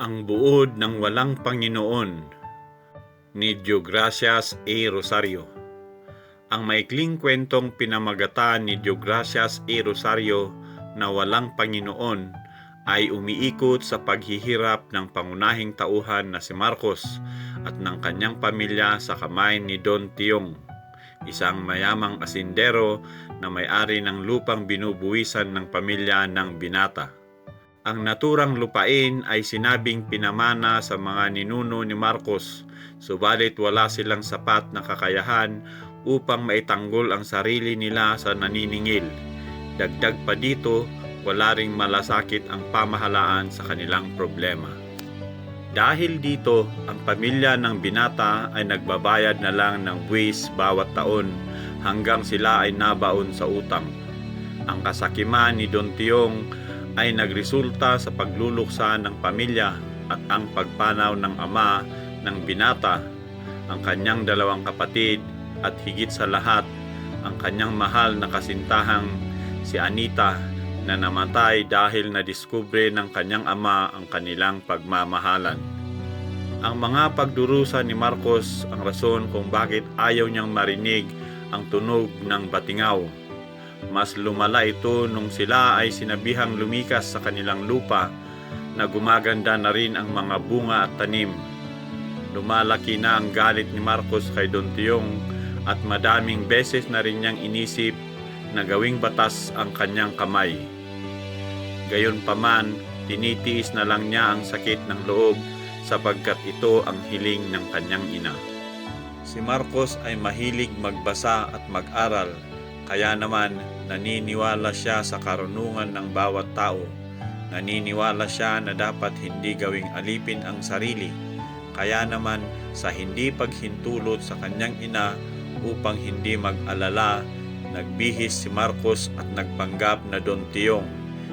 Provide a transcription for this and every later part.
Ang buod ng walang Panginoon ni Diogracias A. Rosario Ang maikling kwentong pinamagatan ni Diogracias A. Rosario na walang Panginoon ay umiikot sa paghihirap ng pangunahing tauhan na si Marcos at ng kanyang pamilya sa kamay ni Don Tiong, isang mayamang asindero na may-ari ng lupang binubuwisan ng pamilya ng binata. Ang naturang lupain ay sinabing pinamana sa mga ninuno ni Marcos, subalit wala silang sapat na kakayahan upang maitanggol ang sarili nila sa naniningil. Dagdag pa dito, wala ring malasakit ang pamahalaan sa kanilang problema. Dahil dito, ang pamilya ng binata ay nagbabayad na lang ng buwis bawat taon hanggang sila ay nabaon sa utang. Ang kasakiman ni Don Tiong ay nagresulta sa pagluluksa ng pamilya at ang pagpanaw ng ama ng binata, ang kanyang dalawang kapatid at higit sa lahat ang kanyang mahal na kasintahang si Anita na namatay dahil nadiskubre ng kanyang ama ang kanilang pagmamahalan. Ang mga pagdurusa ni Marcos ang rason kung bakit ayaw niyang marinig ang tunog ng batingaw. Mas lumala ito nung sila ay sinabihang lumikas sa kanilang lupa na gumaganda na rin ang mga bunga at tanim. Lumalaki na ang galit ni Marcos kay Don Tiong at madaming beses na rin niyang inisip na gawing batas ang kanyang kamay. Gayon paman, tinitiis na lang niya ang sakit ng loob sapagkat ito ang hiling ng kanyang ina. Si Marcos ay mahilig magbasa at mag-aral, kaya naman naniniwala siya sa karunungan ng bawat tao. Naniniwala siya na dapat hindi gawing alipin ang sarili, kaya naman sa hindi paghintulot sa kanyang ina upang hindi mag-alala, nagbihis si Marcos at nagpanggap na Don Tiong.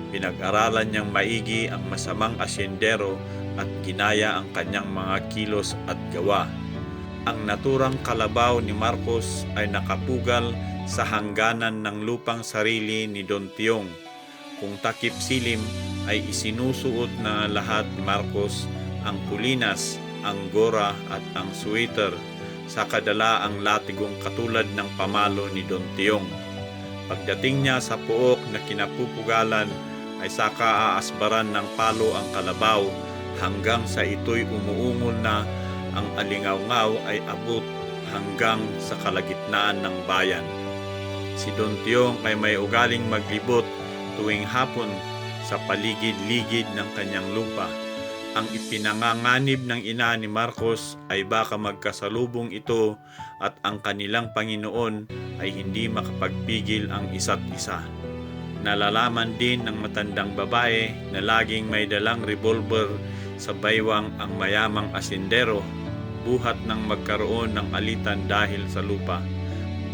Pinag-aralan niyang maigi ang masamang asyendero at ginaya ang kanyang mga kilos at gawa. Ang naturang kalabaw ni Marcos ay nakapugal sa hangganan ng lupang sarili ni Don Tiong. Kung takip silim ay isinusuot na lahat ni Marcos ang pulinas, ang gora at ang sweater sa kadala ang latigong katulad ng pamalo ni Don Tiong. Pagdating niya sa puok na kinapupugalan ay saka aasbaran ng palo ang kalabaw hanggang sa ito'y umuungol na ang alingawngaw ay abot hanggang sa kalagitnaan ng bayan. Si Don Tiong ay may ugaling maglibot tuwing hapon sa paligid-ligid ng kanyang lupa. Ang ipinanganganib ng ina ni Marcos ay baka magkasalubong ito at ang kanilang Panginoon ay hindi makapagpigil ang isa't isa. Nalalaman din ng matandang babae na laging may dalang revolver sa baywang ang mayamang asindero buhat ng magkaroon ng alitan dahil sa lupa.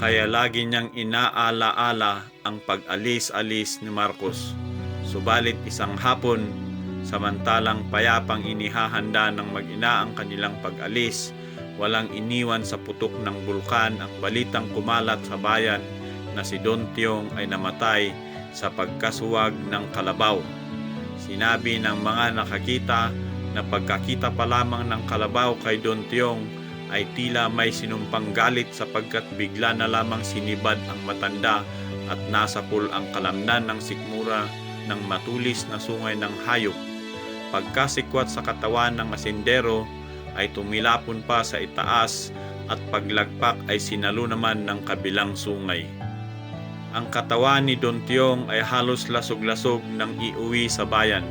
Kaya lagi niyang inaala-ala ang pag-alis-alis ni Marcos. Subalit isang hapon, samantalang payapang inihahanda ng mag-ina ang kanilang pag-alis, walang iniwan sa putok ng bulkan ang balitang kumalat sa bayan na si Don Tiong ay namatay sa pagkasuwag ng kalabaw. Sinabi ng mga nakakita na pagkakita pa lamang ng kalabaw kay Don Tiong ay tila may sinumpang galit sapagkat bigla na lamang sinibad ang matanda at nasapul ang kalamnan ng sikmura ng matulis na sungay ng hayop. Pagkasikwat sa katawan ng asindero ay tumilapon pa sa itaas at paglagpak ay sinalo naman ng kabilang sungay. Ang katawan ni Don Tiong ay halos lasog-lasog nang iuwi sa bayan.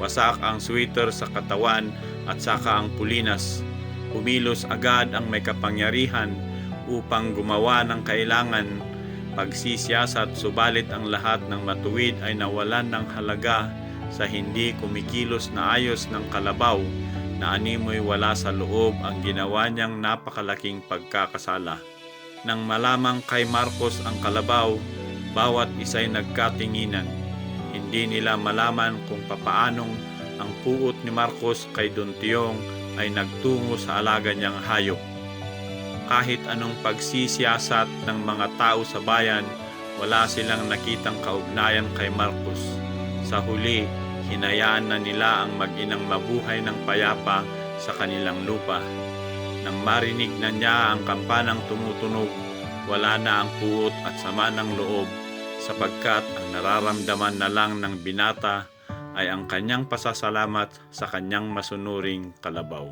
Wasak ang sweater sa katawan at saka ang pulinas. Kumilos agad ang may kapangyarihan upang gumawa ng kailangan pagsisiyasat subalit ang lahat ng matuwid ay nawalan ng halaga sa hindi kumikilos na ayos ng kalabaw na animoy wala sa loob ang ginawa niyang napakalaking pagkakasala. Nang malamang kay Marcos ang kalabaw, bawat isa'y nagkatinginan. Hindi nila malaman kung papaanong ang puot ni Marcos kay Don Tiong ay nagtungo sa alaga niyang hayop. Kahit anong pagsisiyasat ng mga tao sa bayan, wala silang nakitang kaugnayan kay Marcos. Sa huli, hinayaan na nila ang mag-inang mabuhay ng payapa sa kanilang lupa. Nang marinig na niya ang kampanang tumutunog, wala na ang puot at sama ng loob sapagkat ang nararamdaman na lang ng binata ay ang kanyang pasasalamat sa kanyang masunuring kalabaw.